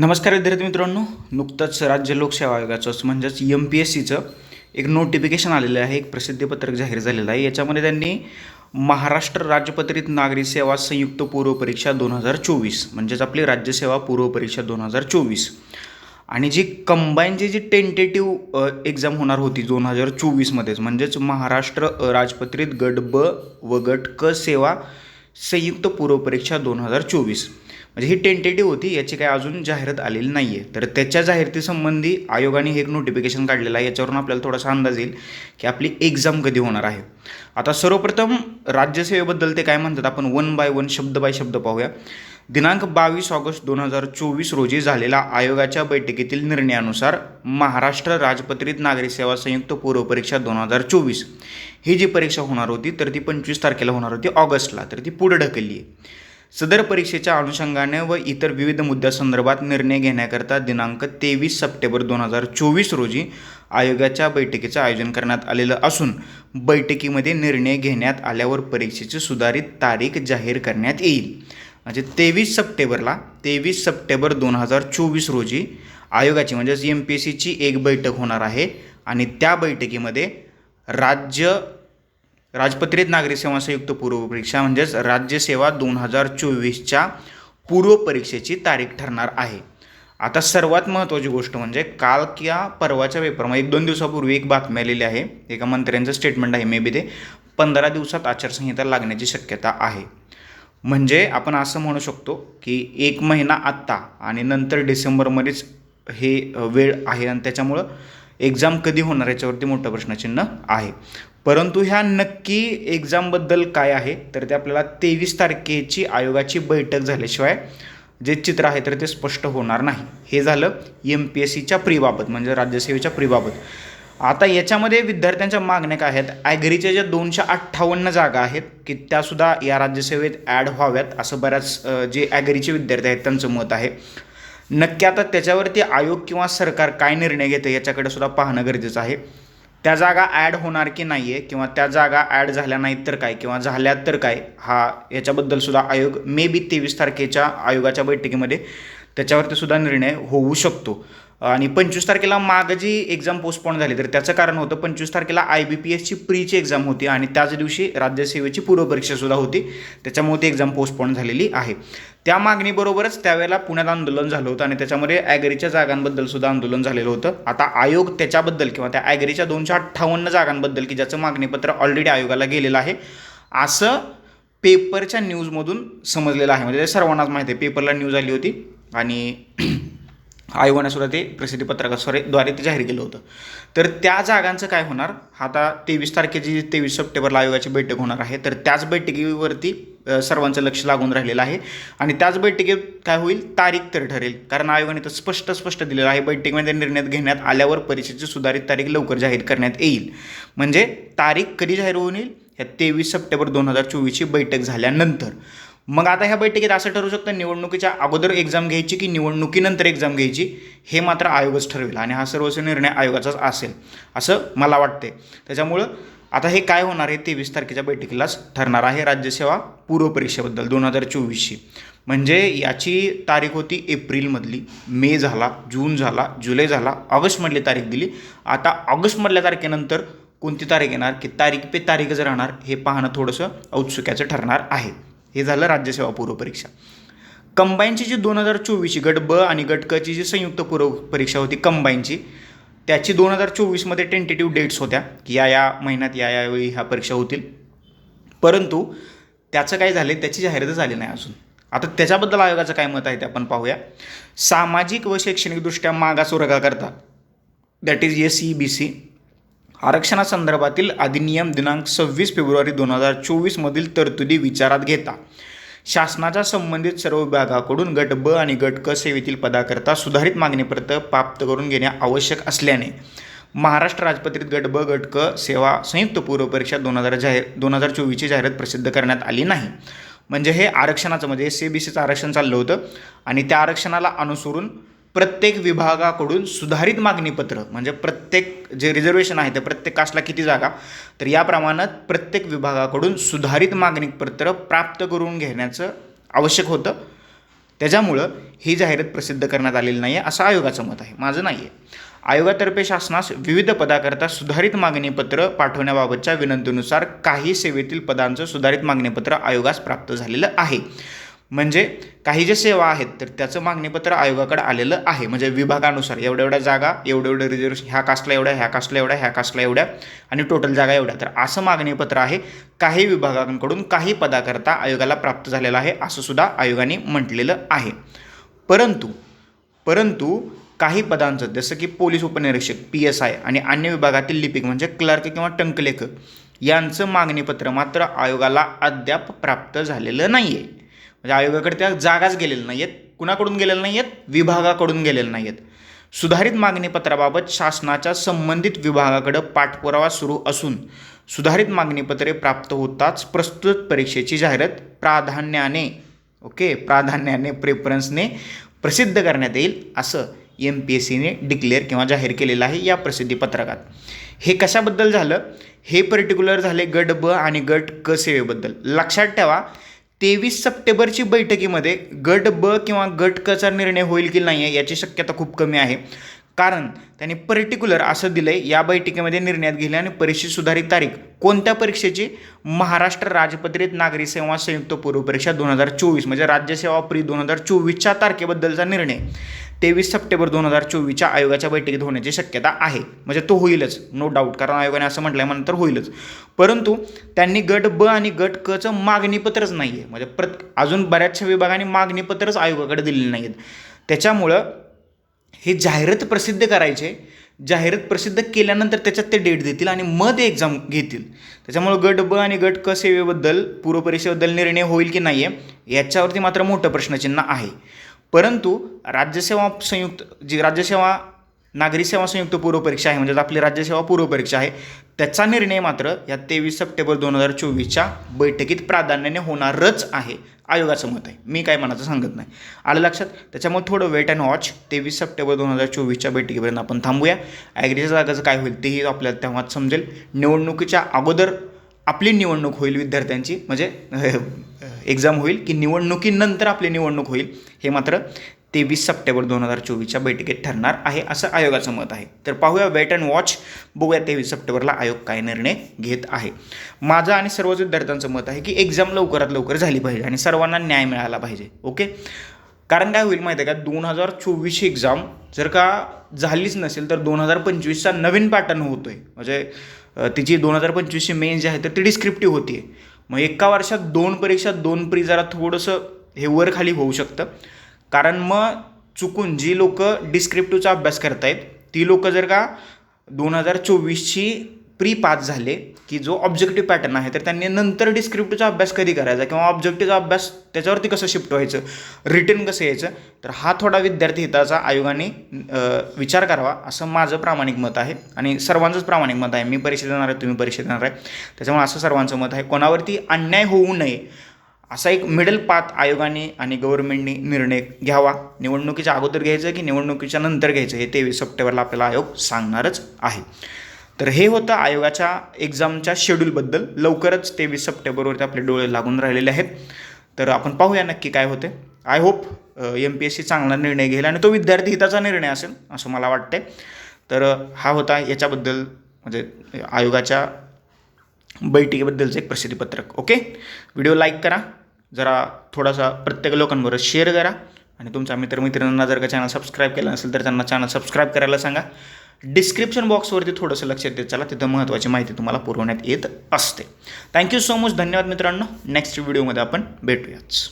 नमस्कार विद्यार्थी मित्रांनो. नुकतंच राज्य लोकसेवा आयोगाचं म्हणजेच एम पी एस सीचं एक नोटिफिकेशन आलेलं आहे. एक प्रसिद्धीपत्रक जाहीर झालेलं आहे. याच्यामध्ये त्यांनी महाराष्ट्र राज्यपत्रित नागरी सेवा संयुक्त पूर्व परीक्षा दोन हजार चोवीस म्हणजेच आपली राज्यसेवा पूर्व परीक्षा दोन हजार चोवीस. आणि जी कंबाईनची जी टेंटेटिव्ह एक्झाम होणार होती दोन हजार चोवीसमध्येच म्हणजेच महाराष्ट्र राजपत्रित गट ब व गट क सेवा संयुक्त पूर्व परीक्षा दोन हजार चोवीस. म्हणजे ही टेंटेटिव्ह होती याची काय अजून जाहिरात आलेली नाही आहे तर त्याच्या जाहिरातीसंबंधी आयोगाने हे एक नोटिफिकेशन काढलेलं आहे. याच्यावरून आपल्याला थोडासा अंदाज येईल की आपली एक्झाम कधी होणार आहे. आता सर्वप्रथम राज्यसेवेबद्दल ते काय म्हणतात आपण वन बाय वन शब्द बाय शब्द पाहूया. दिनांक बावीस ऑगस्ट दोन हजार चोवीस रोजी झालेल्या आयोगाच्या बैठकीतील निर्णयानुसार महाराष्ट्र राजपत्रित नागरी सेवा संयुक्त पूर्व परीक्षा दोन हजार चोवीस. ही जी परीक्षा होणार होती तर ती पंचवीस तारखेला होणार होती ऑगस्टला. तर ती पुढे ढकलली आहे. सदर परीक्षेच्या अनुषंगाने व इतर विविध मुद्द्यासंदर्भात निर्णय घेण्याकरता दिनांक तेवीस सप्टेंबर दोन हजार चोवीस रोजी आयोगाच्या बैठकीचं आयोजन करण्यात आलेलं असून बैठकीमध्ये निर्णय घेण्यात आल्यावर परीक्षेची सुधारित तारीख जाहीर करण्यात येईल. म्हणजे तेवीस सप्टेंबरला तेवीस सप्टेंबर दोन हजार चोवीस रोजी आयोगाची म्हणजेच एम पी एस सीची एक बैठक होणार आहे आणि त्या बैठकीमध्ये राज्य राजपत्रित नागरी सेवा संयुक्त पूर्व परीक्षा म्हणजेच राज्यसेवा दोन हजार चोवीसच्या पूर्व परीक्षेची तारीख ठरणार आहे. आता सर्वात महत्त्वाची गोष्ट म्हणजे काल किंवा परवाच्या पेपरमध्ये एक दोन दिवसापूर्वी एक बातमी आलेली आहे. एका मंत्र्यांचं स्टेटमेंट आहे मे बी ते पंधरा दिवसात आचारसंहिता लागण्याची शक्यता आहे. म्हणजे आपण असं म्हणू शकतो की एक महिना आत्ता आणि नंतर डिसेंबरमध्येच हे वेळ आहे आणि त्याच्यामुळं एक्झाम कधी होणार याच्यावरती मोठं प्रश्नचिन्ह आहे. परंतु ह्या नक्की एक्झामबद्दल काय आहे तर ते आपल्याला तेवीस तारखेची आयोगाची बैठक झाल्याशिवाय जे चित्र आहे तर ते स्पष्ट होणार नाही. हे झालं एम पी एस सीच्या प्रीबाबत म्हणजे राज्यसेवेच्या प्रीबाबत. आता याच्यामध्ये विद्यार्थ्यांच्या मागण्या काय आहेत? ॲग्रीच्या ज्या दोनशे अठ्ठावन्न जागा आहेत की त्यासुद्धा या राज्यसेवेत ॲड व्हाव्यात असं बऱ्याच जे ॲग्रीचे विद्यार्थी आहेत त्यांचं मत आहे. नक्की आता त्याच्यावरती आयोग किंवा सरकार काय निर्णय घेतं याच्याकडे सुद्धा पाहणं गरजेचं आहे. त्या जागा ॲड होणार की नाही आहे किंवा त्या जागा ॲड झाल्या नाहीत तर काय किंवा झाल्या तर काय हा याच्याबद्दल सुद्धा आयोग मे बी तेवीस तारखेच्या आयोगाच्या बैठकीमध्ये त्याच्यावरती सुद्धा निर्णय होऊ शकतो. आणि पंचवीस तारखेला माग जी एक्झाम पोस्टपोन झाली तर त्याचं कारण होतं पंचवीस तारखेला आय बी पी एसची प्रीची एक्झाम होती आणि त्याच दिवशी राज्यसेवेची पूर्वपरीक्षासुद्धा होती. त्याच्यामुळे ती एक्झाम पोस्टपोन झालेली आहे. त्या मागणीबरोबरच त्यावेळेला पुण्यात आंदोलन झालं होतं आणि त्याच्यामध्ये ॲग्रीच्या जागांबद्दल सुद्धा आंदोलन झालेलं होतं. आता आयोग त्याच्याबद्दल किंवा त्या ॲग्रीच्या दोनशे अठ्ठावन्न जागांबद्दल की ज्याचं मागणीपत्र ऑलरेडी आयोगाला गेलेलं आहे असं पेपरच्या न्यूजमधून समजलेलं आहे. म्हणजे सर्वांनाच माहिती आहे. पेपरला न्यूज आली होती आणि आयोगाने सुद्धा ते प्रसिद्धीपत्रकाद्वारे द्वारे ते जाहीर केलं होतं. तर त्या जागांचं काय होणार? आता तेवीस तारखेची तेवीस सप्टेंबरला आयोगाची बैठक होणार आहे. तर त्याच बैठकीवरती सर्वांचं लक्ष लागून राहिलेलं आहे. आणि त्याच बैठकीत काय होईल? तारीख तर ठरेल. कारण आयोगाने तर स्पष्ट स्पष्ट दिलेलं आहे. बैठकीमध्ये निर्णय घेण्यात आल्यावर परीक्षेची सुधारित तारीख लवकर जाहीर करण्यात येईल. म्हणजे तारीख कधी जाहीर होऊन येईल? ह्या तेवीस सप्टेंबर दोन हजार चोवीसची बैठक झाल्यानंतर. मग आता ह्या बैठकीत असं ठरू शकतं निवडणुकीच्या अगोदर एक्झाम घ्यायची की निवडणुकीनंतर एक्झाम घ्यायची? हे मात्र आयोगच ठरवेल आणि हा सर्वस्व निर्णय आयोगाचाच असेल असं मला वाटते त्याच्यामुळं आता हे काय होणार आहे तेवीस तारखेच्या बैठकीलाच ठरणार आहे राज्यसेवा पूर्व परीक्षेबद्दल दोन हजार चोवीसची. म्हणजे याची तारीख होती एप्रिलमधली. मे झाला जून झाला जुलै झाला ऑगस्टमधली तारीख दिली. आता ऑगस्टमधल्या तारखेनंतर कोणती तारीख येणार की तारीख पे तारीखच राहणार हे पाहणं थोडंसं औत्सुक्याचं ठरणार आहे. हे झालं राज्यसेवा पूर्व परीक्षा कंबाईनची जी दोन हजार चोवीसची गट ब आणि गट कची जी संयुक्त पूर्व परीक्षा होती कंबाईनची त्याची दोन हजार चोवीसमध्ये टेंटेटिव्ह डेट्स होत्या की या या महिन्यात या या वेळी ह्या परीक्षा होतील. परंतु त्याचं काय झालं त्याची जाहिरात झाली नाही अजून. आता त्याच्याबद्दल आयोगाचं काय मत आहे ते आपण पाहूया. सामाजिक व शैक्षणिकदृष्ट्या मागास वर्गाकरता that is S E B C आरक्षणासंदर्भातील अधिनियम दिनांक सव्वीस फेब्रुवारी दोन हजार चोवीसमधील तरतुदी विचारात घेता. शासनाच्या संबंधित सर्व विभागाकडून गट ब आणि गट क सेवेतील पदाकरता सुधारित मागणीपत्र प्राप्त करून घेणे आवश्यक असल्याने महाराष्ट्र राजपत्रित गट ब गट क सेवा संयुक्त पूर्व परीक्षा दोन हजार जाहीर दोन हजार चोवीसची जाहिरात प्रसिद्ध करण्यात आली नाही. म्हणजे हे आरक्षणाचं म्हणजे एस सी बी सीचं आरक्षण चाललं होतं आणि त्या आरक्षणाला अनुसरून प्रत्येक विभागाकडून सुधारित मागणीपत्र म्हणजे प्रत्येक जे रिझर्वेशन आहे ते प्रत्येक कास्टला किती जागा तर या प्रमाणात प्रत्येक विभागाकडून सुधारित मागणीपत्र प्राप्त करून घेण्याचं आवश्यक होतं. त्याच्यामुळं ही जाहिरात प्रसिद्ध करण्यात आलेली नाही आहे असं आयोगाचं मत आहे. माझं नाही आहे आयोगातर्फे शासनास विविध पदाकरता सुधारित मागणीपत्र पाठवण्याबाबतच्या विनंतीनुसार काही सेवेतील पदांचं सुधारित मागणीपत्र आयोगास प्राप्त झालेलं आहे. म्हणजे काही जे सेवा आहेत तर त्याचं मागणीपत्र आयोगाकडे आलेलं आहे. म्हणजे विभागानुसार एवढ्या एवढ्या जागा एवढं एवढं रिझर्वेशन ह्या कास्टला एवढ्या ह्या कास्टला एवढ्या ह्या कास्टला एवढ्या आणि टोटल जागा एवढ्या. तर असं मागणीपत्र आहे. काही विभागांकडून काही पदाकरता आयोगाला प्राप्त झालेलं आहे असं सुद्धा आयोगाने म्हटलेलं आहे. परंतु परंतु काही पदांचं जसं की पोलीस उपनिरीक्षक पी एस आय आणि अन्य विभागातील लिपिक म्हणजे क्लर्क किंवा टंकलेखक यांचं मागणीपत्र मात्र आयोगाला अद्याप प्राप्त झालेलं नाही आहे म्हणजे आयोगाकडे त्या जागाच गेलेल्या नाही आहेत कुणाकडून गेलेल्या नाही आहेत विभागाकडून गेलेल्या नाही आहेत सुधारित मागणीपत्राबाबत शासनाच्या संबंधित विभागाकडे पाठपुरावा सुरू असून सुधारित मागणीपत्रे प्राप्त होताच प्रस्तुत परीक्षेची जाहिरात प्राधान्याने ओके प्राधान्याने प्रेफरन्सने प्रसिद्ध करण्यात येईल असं एम पी एस सीने डिक्लेअर किंवा जाहीर केलेलं आहे या प्रसिद्धीपत्रकात हे कशाबद्दल झालं? हे पर्टिक्युलर झाले गट ब आणि गट क सेवेबद्दल. लक्षात ठेवा तेवीस सप्टेंबरची बैठकीमध्ये गट ब किंवा गट कचा निर्णय होईल की नाही आहे याची शक्यता खूप कमी आहे. कारण त्यांनी पर्टिक्युलर असं दिलं आहे या बैठकीमध्ये निर्णयात घेतले आणि परीक्षेची सुधारित तारीख कोणत्या परीक्षेची? महाराष्ट्र राजपत्रित नागरी सेवा संयुक्त पूर्व परीक्षा दोन हजार चोवीस म्हणजे राज्यसेवा प्री दोन हजार चोवीसच्या तारखेबद्दलचा निर्णय. तेवीस सप्टेंबर दोन हजार चोवीसच्या आयोगाच्या बैठकीत होण्याची शक्यता आहे. म्हणजे तो होईलच नो डाऊट कारण आयोगाने असं म्हटल्यानंतर होईलच. परंतु त्यांनी गट ब आणि गट कचं मागणीपत्रच नाही आहे म्हणजे प्रत अजून बऱ्याचशा विभागाने मागणीपत्रच आयोगाकडे दिलेली नाही आहेत त्याच्यामुळं हे जाहिरात प्रसिद्ध करायचे. जाहिरात प्रसिद्ध केल्यानंतर त्याच्यात ते डेट देतील आणि मग ते एक्झाम घेतील. त्याच्यामुळं गट ब आणि गट क सेवेबद्दल पूर्वपरीक्षेबद्दल निर्णय होईल की नाही आहे याच्यावरती मात्र मोठं प्रश्नचिन्ह आहे. परंतु राज्यसेवा संयुक्त जी राज्यसेवा नागरी सेवा संयुक्त पूर्वपरीक्षा आहे म्हणजे आपली राज्यसेवा पूर्वपरीक्षा आहे. त्याचा निर्णय मात्र या तेवीस सप्टेंबर दोन हजार चोवीसच्या बैठकीत प्राधान्याने होणारच आहे आयोगाचं मत आहे. मी काय मनाचं सांगत नाही. आलं लक्षात? त्याच्यामुळे थोडं वेट अँड वॉच तेवीस सप्टेंबर दोन हजार चोवीसच्या बैठकीपर्यंत आपण थांबूया. ॲग्रीच्या जागाचं काय होईल तेही आपल्याला तेव्हाच समजेल. निवडणुकीच्या अगोदर आपली निवडणूक होईल विद्यार्थ्यांची म्हणजे एक्झाम होईल की निवडणुकीनंतर आपली निवडणूक होईल हे मात्र तेवीस सप्टेंबर दोन हजार चोवीसच्या बैठकीत ठरणार आहे असं आयोगाचं मत आहे. तर पाहूया वेट अँड वॉच बघूया तेवीस सप्टेंबरला आयोग काय निर्णय घेत आहे. माझं आणि सर्वच विद्यार्थ्यांचं मत आहे की एक्झाम लवकरात लवकर झाली पाहिजे आणि सर्वांना न्याय मिळाला पाहिजे ओके? कारण काय होईल माहिती आहे का? दोन हजार चोवीसची एक्झाम जर का झालीच नसेल तर दोन हजार पंचवीसचा नवीन पॅटर्न होतो आहे म्हणजे तिची दोन हजार पंचवीसची मेन जी आहे तर ती डिस्क्रिप्टिव्ह होती आहे मग एका वर्षात दोन परीक्षा दोन प्री जरा थोडंसं हे वर खाली होऊ शकतं. कारण मग चुकून जी लोकं डिस्क्रिप्टिव्हचा अभ्यास करतायत ती लोकं जर का दोन हजार चोवीसची प्री पाच झाले की जो ऑब्जेक्टिव्ह पॅटर्न आहे तर त्यांनी नंतर डिस्क्रिप्टिव्हचा अभ्यास कधी करायचा? किंवा ऑब्जेक्टिव्हचा अभ्यास त्याच्यावरती कसं शिफ्ट व्हायचं? रिटर्न कसं यायचं? तर हा थोडा विद्यार्थी हिताचा आयोगाने विचार करावा असं माझं प्रामाणिक मत आहे. आणि सर्वांचंच प्रामाणिक मत आहे. मी परीक्षा देणार आहे तुम्ही परीक्षा देणार आहे. त्याच्यामुळे असं सर्वांचं मत आहे. कोणावरती अन्याय होऊ नये असा एक मिडल पाथ आयोगाने आणि गव्हर्नमेंटने निर्णय घ्यावा. निवडणुकीच्या अगोदर घ्यायचं की निवडणुकीच्या नंतर घ्यायचं हे तेवीस सप्टेंबरला आपल्याला आयोग सांगणारच आहे. तर हे होतं आयोगाच्या एक्झामच्या शेड्यूलबद्दल लवकरच तेवीस सप्टेंबरवरती आपले डोळे लागून राहिलेले आहेत. तर आपण पाहूया नक्की काय होते I hope M P S C चांगला निर्णय घेईल आणि तो विद्यार्थी हिताचा निर्णय असेल असं मला वाटते तर हा होता याच्याबद्दल म्हणजे आयोगाच्या बैठकीबद्दलचं एक प्रसिद्धीपत्रक ओके? व्हिडिओ लाईक करा जरा थोडासा प्रत्येक लोकांबरोबर शेअर करा आणि तुमच्या मित्रमित्रांना जर का चॅनल सबस्क्राईब केला नसेल तर त्यांना चॅनल सबस्क्राईब करायला सांगा. डिस्क्रिप्शन बॉक्सवरती थोडंसं लक्ष देत चला तिथं महत्त्वाची माहिती तुम्हाला पुरवण्यात येत असते. थँक्यू सो मच धन्यवाद मित्रांनो. नेक्स्ट व्हिडिओमध्ये आपण भेटूयाच